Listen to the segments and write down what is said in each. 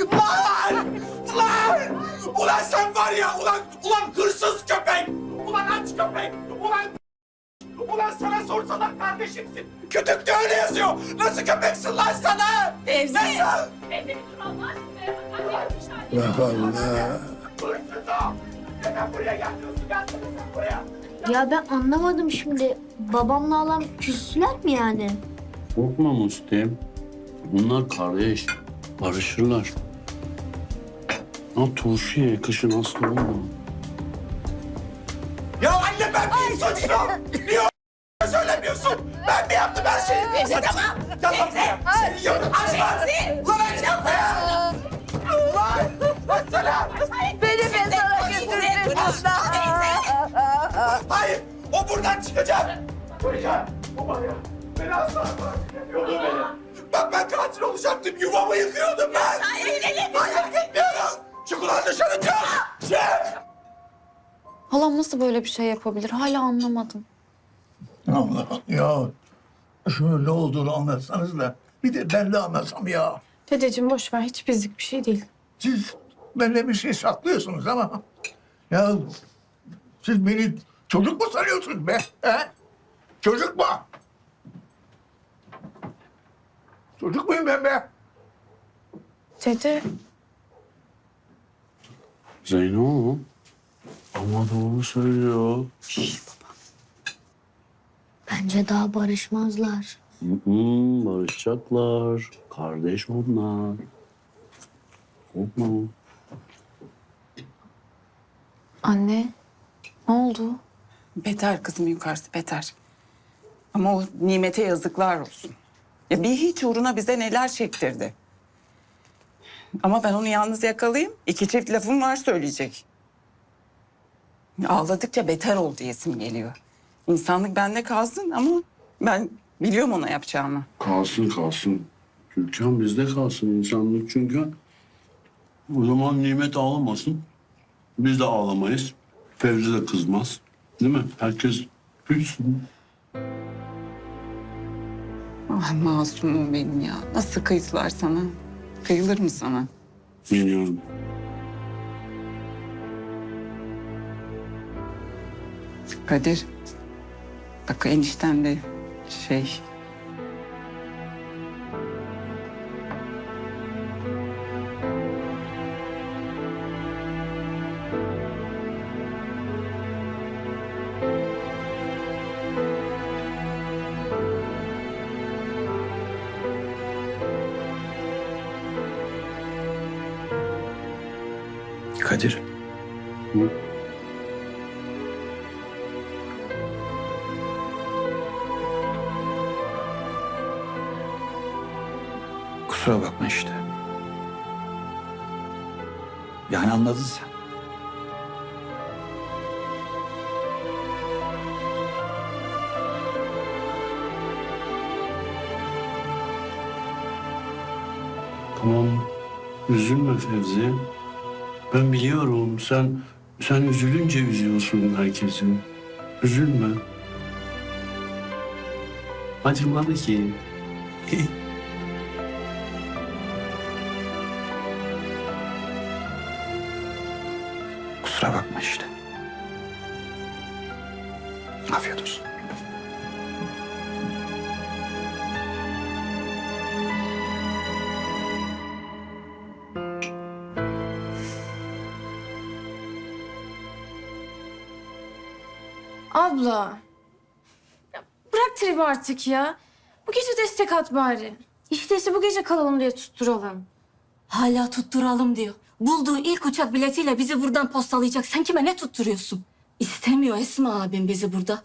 Lan! Lan! Ulan sen var ya ulan ulan hırsız köpek! Ulan aç köpek! Ulan Ulan sana sorsalar kardeşimsin. Kütükte öyle yazıyor. Nasıl köpeksin lan sana? Fevzi. Nasıl? Fevzi bir dur Allah aşkına. Allah Allah. Hırsız o. Neden buraya gelmiyorsun? Gelsene sen buraya. Ya ben anlamadım şimdi. Babamla alan küstüler mi yani? Korkma Musti. Bunlar kardeş. Barışırlar. Ya turşu ye, kışın hasta olma. Ya anne ben miyim suçlu? Niye o söylemiyorsun? Ben mi yaptım her şeyi? Fevzi tamam. Lan buraya. Seni yarın aç lan. Lan aç yapma ya. Lan. Açsana. Beni mezara götürdün Hayır. O buradan çıkacak. O var ya. Beni asla bırakmıyordu beni. Katil olacaktım. Yuvamı yıkıyordum ben. Hayır gitmiyorum. Çık ulan dışarı çık. Çık. Halam nasıl böyle bir şey yapabilir? Hala anlamadım. Allah ya. Ne olduğunu anlatsanız da bir de ben de anlasam ya. Dedeciğim boş ver hiç bizlik bir şey değil. Siz benden bir şey saklıyorsunuz ama ya siz beni çocuk mu sanıyorsunuz be? He? Çocuk mu? Çocuk muyum ben be? Dede Zeyno. Ama doğru söylüyor. Bence daha barışmazlar. Hmm, barışacaklar. Kardeş onlar. Korkma. Anne, ne oldu? Beter kızım yukarısı beter. Ama o nimete yazıklar olsun. Ya bir hiç uğruna bize neler çektirdi. Ama ben onu yalnız yakalayayım. İki çift lafım var söyleyecek. Ağladıkça beter ol diyesim geliyor. İnsanlık bende kalsın ama ben biliyorum ona yapacağımı. Kalsın kalsın. Türkan bizde kalsın insanlık çünkü. O zaman nimet ağlamasın. Biz de ağlamayız. Fevzi de kızmaz. Değil mi? Herkes gülsün. Ah masumum benim ya. Nasıl kıydılar sana? Kıyılır mı sana? Biliyorum. Kadir. Bak enişten de şey... Kusura bakma işte. Yani anladın sen. Tamam. Üzülme Fevzi. Ben biliyorum sen sen üzülünce üzüyorsun herkesi. Üzülme. Acımadı ki. Kusura bakma işte. Afiyet olsun. abla. Ya bırak tribi artık ya. Bu gece destek at bari. İşteyse bu gece kalalım diye tutturalım. Hala tutturalım diyor. Bulduğu ilk uçak biletiyle bizi buradan postalayacak. Sen kime ne tutturuyorsun? İstemiyor Esma abim bizi burada.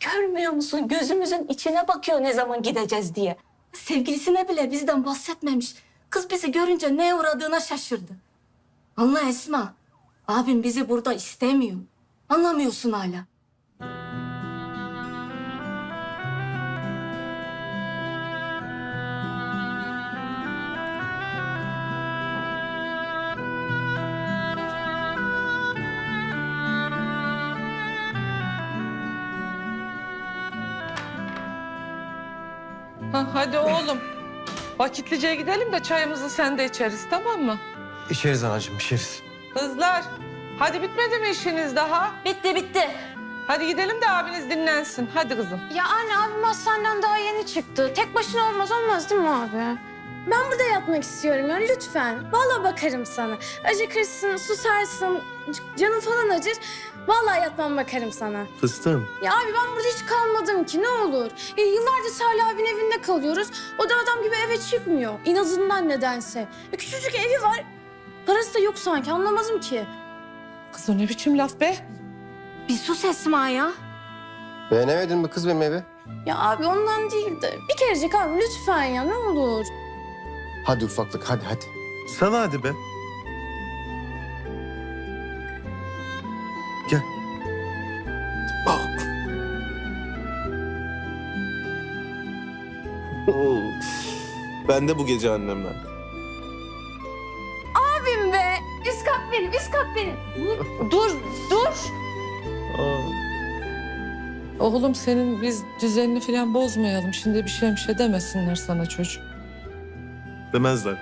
Görmüyor musun? Gözümüzün içine bakıyor ne zaman gideceğiz diye. Sevgilisine bile bizden bahsetmemiş. Kız bizi görünce neye uğradığına şaşırdı. Anla Esma. Abim bizi burada istemiyor. Anlamıyorsun hala. Ha, hadi oğlum. Vakitlice gidelim de çayımızı sen de içeriz tamam mı? İçeriz anacığım içeriz. Kızlar hadi bitmedi mi işiniz daha? Bitti bitti. Hadi gidelim de abiniz dinlensin. Hadi kızım. Ya anne abim hastaneden daha yeni çıktı. Tek başına olmaz olmaz değil mi abi? Ben burada yatmak istiyorum ya lütfen. Vallahi bakarım sana. Acıkırsın, susarsın, canın falan acır. Vallahi yatmam bakarım sana. Fıstığım. Ya abi ben burada hiç kalmadım ki ne olur. Ya yıllardır Salih abinin evinde kalıyoruz. O da adam gibi eve çıkmıyor. İnadından nedense. Ya küçücük evi var. Parası da yok sanki anlamadım ki. Kız o ne biçim laf be? Bir sus Esma ya. Beğenemedin mi kız benim evi? Ya abi ondan değil de bir kerecik abi lütfen ya ne olur. Hadi ufaklık hadi hadi. Sana hadi be. Ben de bu gece annemden. Abim be. Üst kat benim, üst kat benim. Dur, dur. Aa. Oğlum senin biz düzenini falan bozmayalım. Şimdi bir şey bir şey demesinler sana çocuk. Demezler.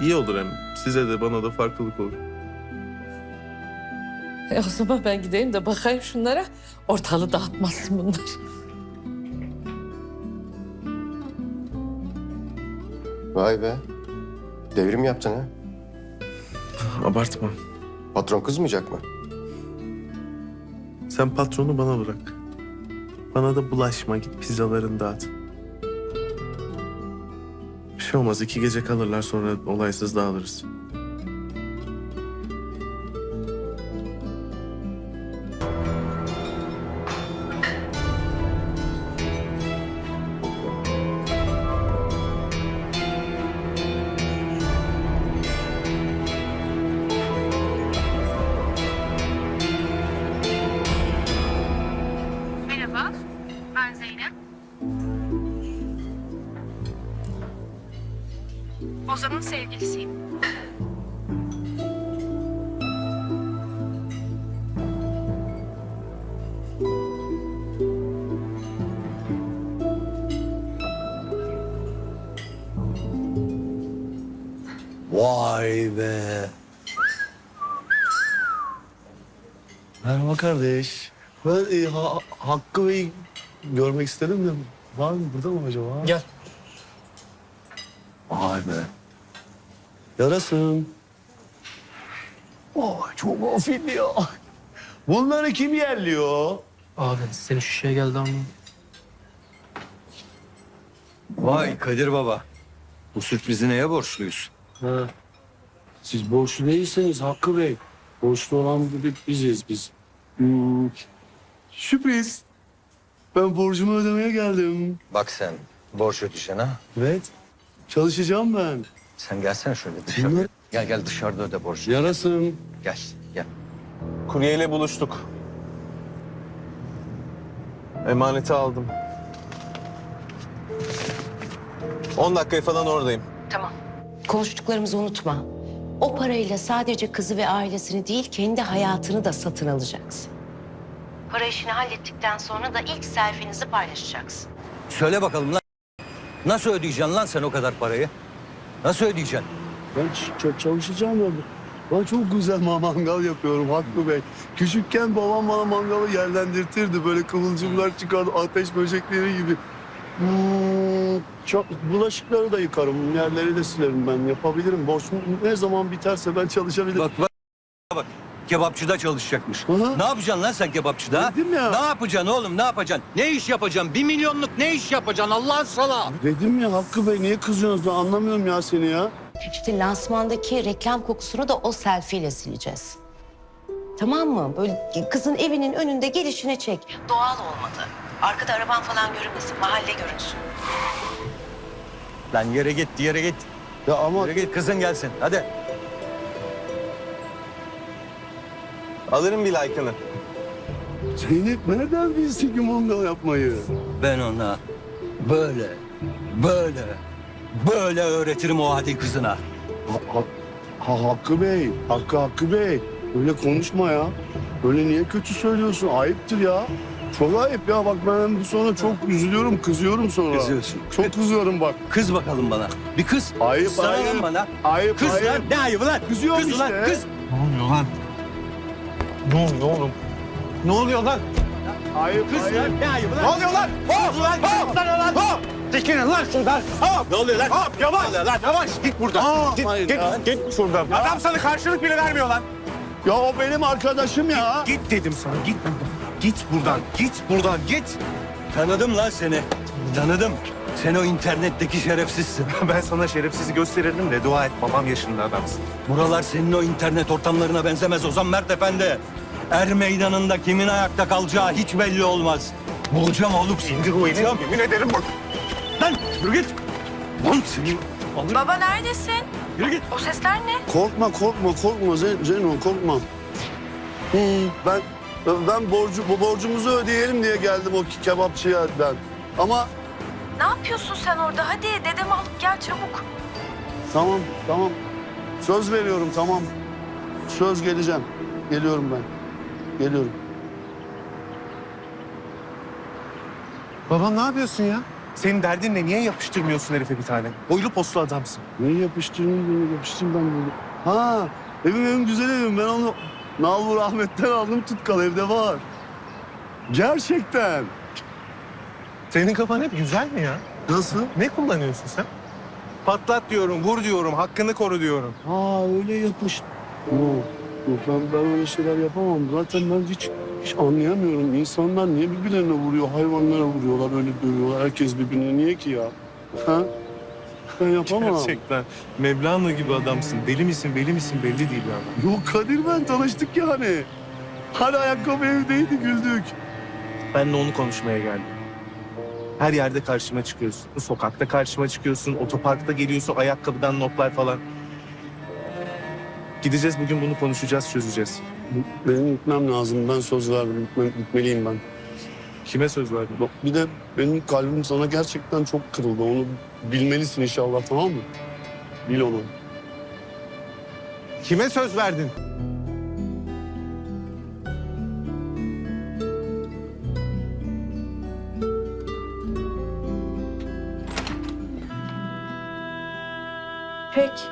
İyi olur hem. Size de bana da farklılık olur. E o zaman ben gideyim de bakayım şunlara. Ortalığı dağıtmasın bunlar. Vay be. Devrim yaptın ha. Abartma. Patron kızmayacak mı? Sen patronu bana bırak. Bana da bulaşma. Git pizzalarını dağıt. Bir şey olmaz. iki gece kalırlar sonra olaysız dağılırız. Ozan'ın sevgilisiyim. Vay be. Merhaba kardeş. Ben e, Ha- Hakkı Bey'i görmek istedim de var mı burada mı acaba? Gel. Vay be. Yarasın. Vay çok afilli ya. Bunları kim yerliyor? Abi senin şu şeye geldi ama. Vay Kadir Baba. Bu sürprizi neye borçluyuz? Ha. Siz borçlu değilseniz Hakkı Bey. Borçlu olan biziz biz. Hmm. Sürpriz. Ben borcumu ödemeye geldim. Bak sen borç ödeyeceksin ha. Evet. Çalışacağım ben. Sen gelsene şöyle dışarı. Bunlar- Gel gel dışarıda öde borcu. Yarasın. Gel gel. Kuryeyle buluştuk. Emaneti aldım. 10 dakikaya falan oradayım. Konuştuklarımızı unutma. O parayla sadece kızı ve ailesini değil, kendi hayatını da satın alacaksın. Para işini hallettikten sonra da ilk selfinizi paylaşacaksın. Söyle bakalım lan. Nasıl ödeyeceksin lan sen o kadar parayı? Nasıl ödeyeceksin? Ben ç- ç- çalışacağım ya. Ben çok güzel ma- mangal yapıyorum Hakkı Bey. Küçükken babam bana mangalı yerlendirtirdi. Böyle kıvılcımlar çıkardı ateş böcekleri gibi. Hmm, çok, bulaşıkları da yıkarım, yerleri de silerim ben. Yapabilirim. Borç ne zaman biterse ben çalışabilirim. Bak bak bak. Kebapçıda çalışacakmış. Aha. Ne yapacaksın lan sen kebapçıda? Dedim ya. Ne yapacaksın oğlum ne yapacaksın? Ne iş yapacaksın? Bir milyonluk ne iş yapacaksın Allah'ın sala? Dedim ya Hakkı Bey niye kızıyorsunuz ben anlamıyorum ya seni ya. İşte lansmandaki reklam kokusunu da o selfie ile sileceğiz. Tamam mı? Böyle kızın evinin önünde gelişine çek. Doğal olmadı. Arkada araban falan görünmesin, mahalle görünsün. Lan yere git yere git. Ya ama Yere git kızın gelsin hadi. Alırım bir like'ını. Zeynep nereden bilsin ki mangal yapmayı? Ben ona böyle böyle böyle öğretirim o hadi kızına. Ha, ha, ha, Hakkı Bey, Hakkı Hakkı Bey. Öyle konuşma ya. Öyle niye kötü söylüyorsun? Ayıptır ya. Çok ayıp ya bak ben sonra çok üzülüyorum, kızıyorum sonra. Kızıyorsun. Çok kızıyorum bak. Kız bakalım bana. Bir kız. Ayıp Sana ayıp. bana. Ayıp Kız ayıp. lan. Ne ayıbı lan? Kızıyorum kız işte. Lan, kız. Ne oluyor lan? Ne oluyor oğlum? Ne oluyor lan? Ayıp Kız ayıp. lan. Ne ayıbı lan? Ne oluyor lan? Hop! lan. Hop! Lan hop! Çekilin lan şuradan. Hop! Ne oluyor lan? Hop! Yavaş! Yavaş! Git buradan. git, hayır git, lan. git şuradan. Adam sana karşılık bile vermiyor lan. Ya o benim arkadaşım ya. Git dedim sana. Git buradan. Git buradan. Git buradan. Git. Tanıdım lan seni. Tanıdım. Sen o internetteki şerefsizsin. Ben sana şerefsizi gösterirdim de dua et babam yaşında adamsın. Buralar senin o internet ortamlarına benzemez Ozan Mert Efendi. Er meydanında kimin ayakta kalacağı hiç belli olmaz. Bulacağım oğlum seni. İndir o elini. Yemin ederim bak. Lan yürü git. Lan seni. Alırım. Baba neredesin? Yürü git. O sesler ne? Korkma korkma korkma Zen- Zeyno korkma. Hmm, ben ben borcu bu borcumuzu ödeyelim diye geldim o ke- kebapçıya ben. Ama Ne yapıyorsun sen orada? Hadi dedemi alıp gel çabuk. tamam tamam. Söz veriyorum tamam. Söz geleceğim. Geliyorum ben. Geliyorum. Babam ne yapıyorsun ya? Senin derdin ne? Niye yapıştırmıyorsun herife bir tane? Boylu postlu adamsın. Neyi yapıştırdın beni yapıştırdım ben böyle. Ha evim evim güzel evim ben onu Nalbur Ahmet'ten aldım tutkal evde var. Gerçekten. Senin kafan hep güzel mi ya? Nasıl? Ne kullanıyorsun sen? Patlat diyorum, vur diyorum, hakkını koru diyorum. Ha öyle yapış. Yok, yok ben, ben öyle şeyler yapamam. Zaten ben hiç hiç anlayamıyorum. İnsanlar niye birbirlerine vuruyor, hayvanlara vuruyorlar, öyle dövüyorlar. Herkes birbirine niye ki ya? Ha? Ben yapamam. Gerçekten Mevlana gibi adamsın. Deli misin, deli misin belli değil ya. Yok Kadir ben tanıştık yani. Hani ayakkabı evdeydi güldük. Ben de onu konuşmaya geldim. Her yerde karşıma çıkıyorsun. Sokakta karşıma çıkıyorsun, otoparkta geliyorsun, ayakkabıdan notlar falan. Gideceğiz bugün bunu konuşacağız, çözeceğiz. Benim gitmem lazım. Ben söz verdim. Gitmem, gitmeliyim ben. Kime söz verdin? Bak, Bir de benim kalbim sana gerçekten çok kırıldı. Onu bilmelisin inşallah tamam mı? Bil onu. Kime söz verdin? Peki.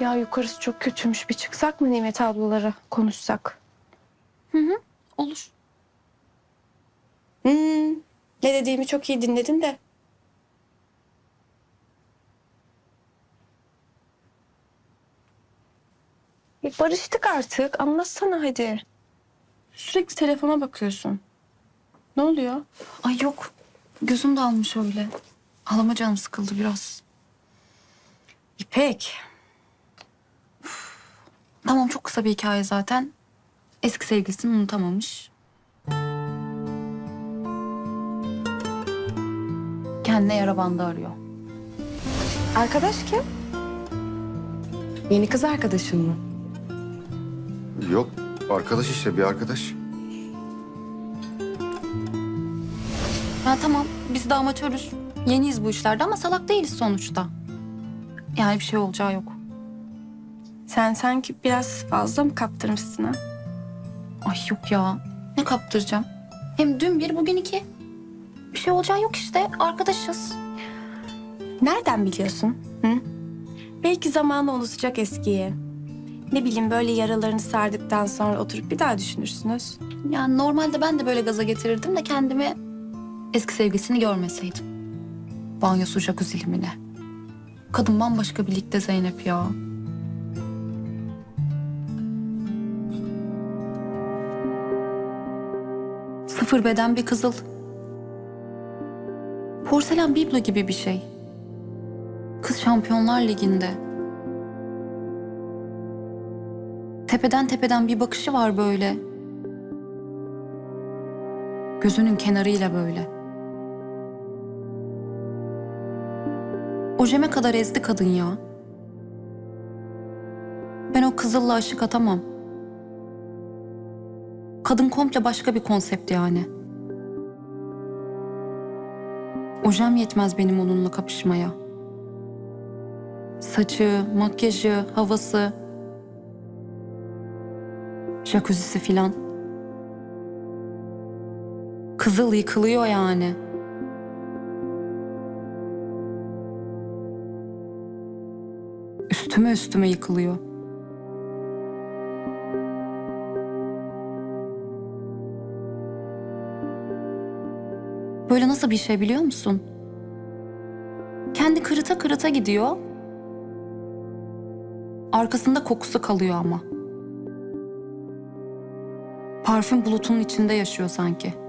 Ya yukarısı çok kötüymüş. Bir çıksak mı Nimet ablalara konuşsak? Olur. Hmm, ne dediğimi çok iyi dinledin de. E, barıştık artık. Anlatsana hadi. Sürekli telefona bakıyorsun. Ne oluyor? Ay yok. Gözüm dalmış öyle. Halama canım sıkıldı biraz. İpek. Üf. Tamam çok kısa bir hikaye zaten. Eski sevgilisini unutamamış. Kendine yara bandı arıyor. Arkadaş kim? Yeni kız arkadaşın mı? Yok arkadaş işte bir arkadaş. Ya tamam biz de amatörüz. Yeniyiz bu işlerde ama salak değiliz sonuçta. Yani bir şey olacağı yok. Sen sanki biraz fazla mı kaptırmışsın ha? Ay yok ya. Ne kaptıracağım? Hem dün bir bugün iki. Bir şey olacağı yok işte. Arkadaşız. Nereden biliyorsun? Hı? Belki zamanla unutacak eskiyi. Ne bileyim böyle yaralarını sardıktan sonra oturup bir daha düşünürsünüz. Yani normalde ben de böyle gaza getirirdim de kendimi eski sevgilisini görmeseydim. Banyosu jacuzzi limine. Kadın bambaşka birlikte Zeynep ya. Sıfır beden bir kızıl. Porselen biblo gibi bir şey. Kız Şampiyonlar Ligi'nde. Tepeden tepeden bir bakışı var böyle. Gözünün kenarıyla böyle. Ojeme kadar ezdi kadın ya. Ben o kızılla aşık atamam. Kadın komple başka bir konsept yani. Ojem yetmez benim onunla kapışmaya. Saçı, makyajı, havası, jacuzzisi filan. Kızıl yıkılıyor yani. Üstüme üstüme yıkılıyor. Böyle nasıl bir şey biliyor musun? Kendi kırıta kırıta gidiyor. Arkasında kokusu kalıyor ama. Parfüm bulutunun içinde yaşıyor sanki.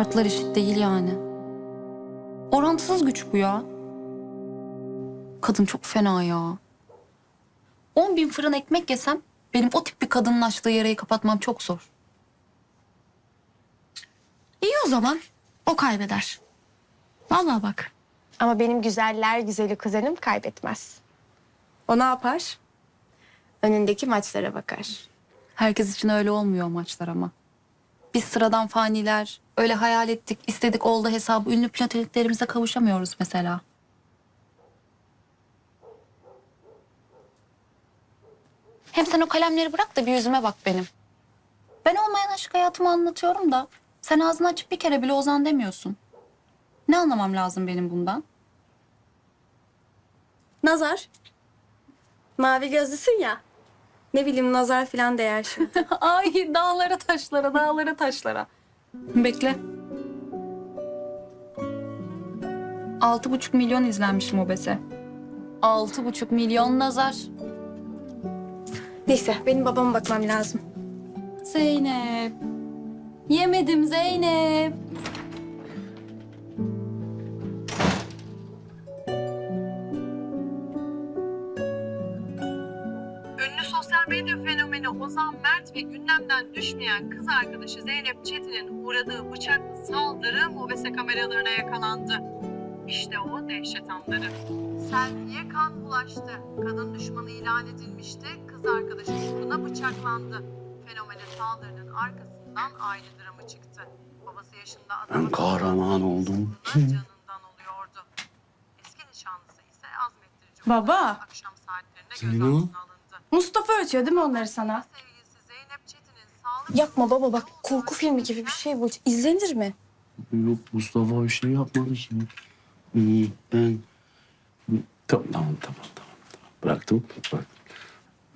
Şartlar eşit değil yani. Orantısız güç bu ya. Kadın çok fena ya. 10 bin fırın ekmek yesem benim o tip bir kadının açtığı yarayı kapatmam çok zor. İyi o zaman. O kaybeder. Vallahi bak. Ama benim güzeller güzeli kuzenim kaybetmez. O ne yapar? Önündeki maçlara bakar. Herkes için öyle olmuyor o maçlar ama. Biz sıradan faniler öyle hayal ettik, istedik oldu hesabı ünlü platoniklerimize kavuşamıyoruz mesela. Hem sen o kalemleri bırak da bir yüzüme bak benim. Ben olmayan aşk hayatımı anlatıyorum da sen ağzını açıp bir kere bile Ozan demiyorsun. Ne anlamam lazım benim bundan? Nazar. Mavi gözlüsün ya. Ne bileyim nazar falan değer şimdi. Ay dağlara taşlara, dağlara taşlara. Bekle. Altı buçuk milyon izlenmiş Mobese. Altı buçuk milyon nazar. Neyse benim babama bakmam lazım. Zeynep. Yemedim Zeynep. Ozan Mert ve gündemden düşmeyen kız arkadaşı Zeynep Çetin'in uğradığı bıçaklı saldırı mobese kameralarına yakalandı. İşte o dehşet anları. Selfie'ye kan bulaştı. Kadın düşmanı ilan edilmişti. Kız arkadaşı uğruna bıçaklandı. Fenomene saldırının arkasından aile dramı çıktı. Babası yaşında adamın Ben kahraman oldum. canından oluyordu. Eski nişanlısı ise azmettirici Baba. akşam saatlerinde Zeyno? gözaltına alındı. Mustafa ötüyor değil mi onları sana? Sevgilisi Zeynep Çetin'in sağlık Yapma baba bak korku filmi gibi bir şey bu. İzlenir mi? Yok Mustafa bir şey yapmadı ki. Hmm, Ben... Tamam tamam tamam tamam. Bıraktım. Bıraktım.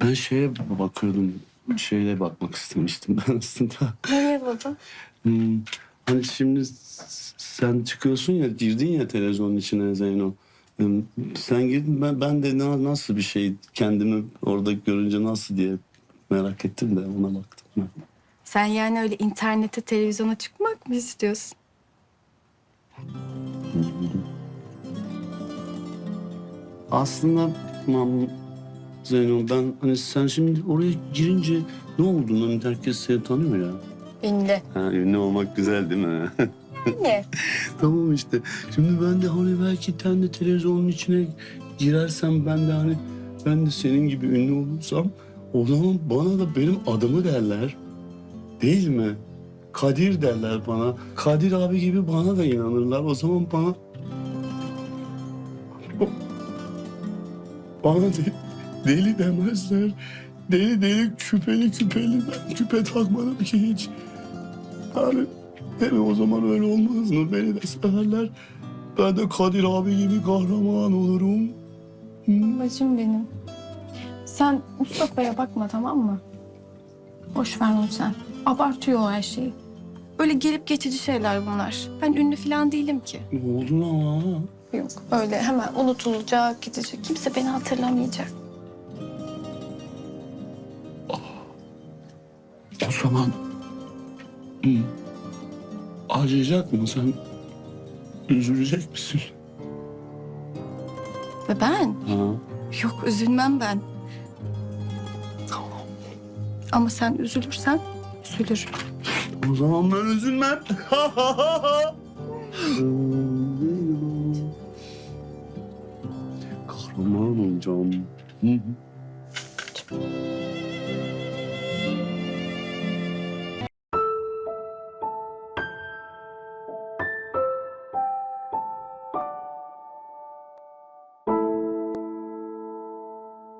Ben şeye bakıyordum. Şeyle bakmak istemiştim ben aslında. Nereye baba? Hmm, Hani şimdi sen çıkıyorsun ya girdin ya televizyonun içine Zeyno. Sen girdin ben, ben de na- nasıl bir şey kendimi orada görünce nasıl diye merak ettim de ona baktım. ben. Sen yani öyle internete, televizyona çıkmak mı istiyorsun? Aslında mam Zeyno ben hani sen şimdi oraya girince ne oldun? Hani herkes seni tanıyor ya. Ünlü. Ha, ünlü olmak güzel değil mi? Tamam işte. Şimdi ben de hani belki sen de televizyonun içine girersem ben de hani ben de senin gibi ünlü olursam o zaman bana da benim adımı derler. Değil mi? Kadir derler bana. Kadir abi gibi bana da inanırlar. O zaman bana bana de, deli demezler. Deli deli küpeli küpeli ben küpe takmadım ki hiç. Yani değil mi o zaman öyle olmaz mı? Beni de severler. Ben de Kadir abi gibi kahraman olurum. Hı? Bacım benim. Sen Mustafa'ya bakma tamam mı? Boş ver onu sen. Abartıyor o her şeyi. Böyle gelip geçici şeyler bunlar. Ben ünlü falan değilim ki. Ne oldu ama? Yok öyle hemen unutulacak, gidecek. Kimse beni hatırlamayacak. O zaman hı, acıyacak mı sen? Üzülecek misin? Ve ben? Ha? Yok üzülmem ben. Ama sen üzülürsen üzülürüm. O zaman ben üzülmem. Kahraman olacağım. Hı hı.